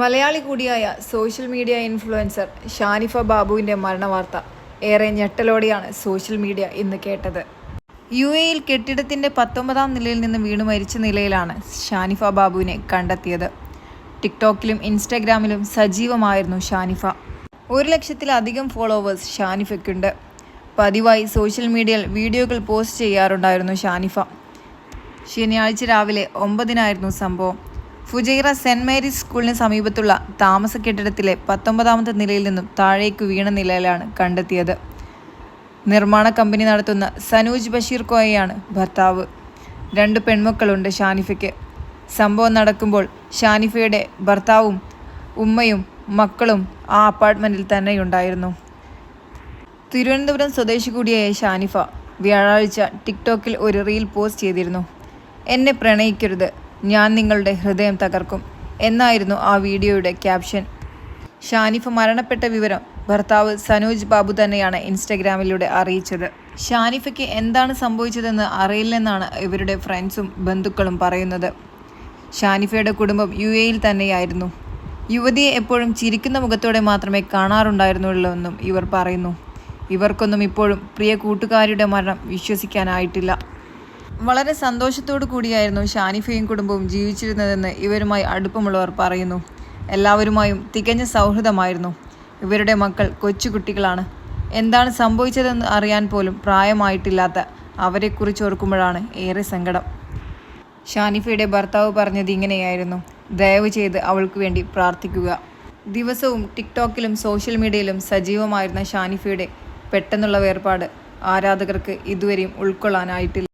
മലയാളി കൂടിയായ social media influencer Shanifa ബാബുവിന്റെ മരണവാർത്ത ഏറെ ഞെട്ടലോടെയാണ് സോഷ്യൽ മീഡിയ ഇന്ന് കേട്ടത്. യു എയിൽ കെട്ടിടത്തിന്റെ പത്തൊമ്പതാം നിലയിൽ നിന്ന് വീണു മരിച്ച നിലയിലാണ് ഷാനിഫ ബാബുവിനെ കണ്ടെത്തിയത്. ടിക്ടോക്കിലും ഇൻസ്റ്റാഗ്രാമിലും സജീവമായിരുന്നു ഷാനിഫ. ഒരു ലക്ഷത്തിലധികം ഫോളോവേഴ്സ് ഷാനിഫയ്ക്കുണ്ട്. പതിവായി സോഷ്യൽ മീഡിയയിൽ വീഡിയോകൾ പോസ്റ്റ് ചെയ്യാറുണ്ടായിരുന്നു ഷാനിഫ. ശനിയാഴ്ച രാവിലെ ഒമ്പതിനായിരുന്നു സംഭവം. ഫുജൈറ സെന്റ് മേരീസ് സ്കൂളിന് സമീപത്തുള്ള താമസ കെട്ടിടത്തിലെ പത്തൊമ്പതാമത്തെ നിലയിൽ നിന്നും താഴേക്ക് വീണ നിലയിലാണ് കണ്ടെത്തിയത്. നിർമ്മാണ കമ്പനി നടത്തുന്ന സനൂജ് ബഷീർ കോയയാണ് ഭർത്താവ്. രണ്ട് പെൺമക്കളുണ്ട് ഷാനിഫയ്ക്ക്. സംഭവം നടക്കുമ്പോൾ ഷാനിഫയുടെ ഭർത്താവും ഉമ്മയും മക്കളും ആ അപ്പാർട്ട്മെന്റിൽ തന്നെയുണ്ടായിരുന്നു. തിരുവനന്തപുരം സ്വദേശി കൂടിയായ ഷാനിഫ വ്യാഴാഴ്ച ടിക്ടോക്കിൽ ഒരു റീൽ പോസ്റ്റ് ചെയ്തിരുന്നു. എന്നെ പ്രണയിക്കരുത്. ഞാൻ നിങ്ങളുടെ ഹൃദയം തകർക്കും എന്നായിരുന്നു ആ വീഡിയോയുടെ ക്യാപ്ഷൻ. ഷാനിഫ് മരണപ്പെട്ട വിവരം ഭർത്താവ് സനോജ് ബാബു തന്നെയാണ് ഇൻസ്റ്റഗ്രാമിലൂടെ അറിയിച്ചത്. ഷാനിഫയ്ക്ക് എന്താണ് സംഭവിച്ചതെന്ന് അറിയില്ലെന്നാണ് ഇവരുടെ ഫ്രണ്ട്സും ബന്ധുക്കളും പറയുന്നത്. ഷാനിഫയുടെ കുടുംബം യു എയിൽ തന്നെയായിരുന്നു. യുവതിയെ എപ്പോഴും ചിരിക്കുന്ന മുഖത്തോടെ മാത്രമേ കാണാറുണ്ടായിരുന്നുള്ളൂ എന്നും ഇവർ പറയുന്നു. ഇവർക്കൊന്നും ഇപ്പോഴും പ്രിയ കൂട്ടുകാരിയുടെ മരണം വിശ്വസിക്കാനായിട്ടില്ല. വളരെ സന്തോഷത്തോടു കൂടിയായിരുന്നു ഷാനിഫയും കുടുംബവും ജീവിച്ചിരുന്നതെന്ന് ഇവരുമായി അടുപ്പമുള്ളവർ പറയുന്നു. എല്ലാവരുമായും തികഞ്ഞ സൗഹൃദമായിരുന്നു. ഇവരുടെ മക്കൾ കൊച്ചുകുട്ടികളാണ്. എന്താണ് സംഭവിച്ചതെന്ന് അറിയാൻ പോലും പ്രായമായിട്ടില്ലാത്ത അവരെക്കുറിച്ച് ഓർക്കുമ്പോഴാണ് ഏറെ സങ്കടം. ഷാനിഫയുടെ ഭർത്താവ് പറഞ്ഞത് ഇങ്ങനെയായിരുന്നു. ദയവ് ചെയ്ത് അവൾക്ക് വേണ്ടി പ്രാർത്ഥിക്കുക. ദിവസവും ടിക്ടോക്കിലും സോഷ്യൽ മീഡിയയിലും സജീവമായിരുന്ന ഷാനിഫയുടെ പെട്ടെന്നുള്ള വേർപാട് ആരാധകർക്ക് ഇതുവരെയും ഉൾക്കൊള്ളാനായിട്ടില്ല.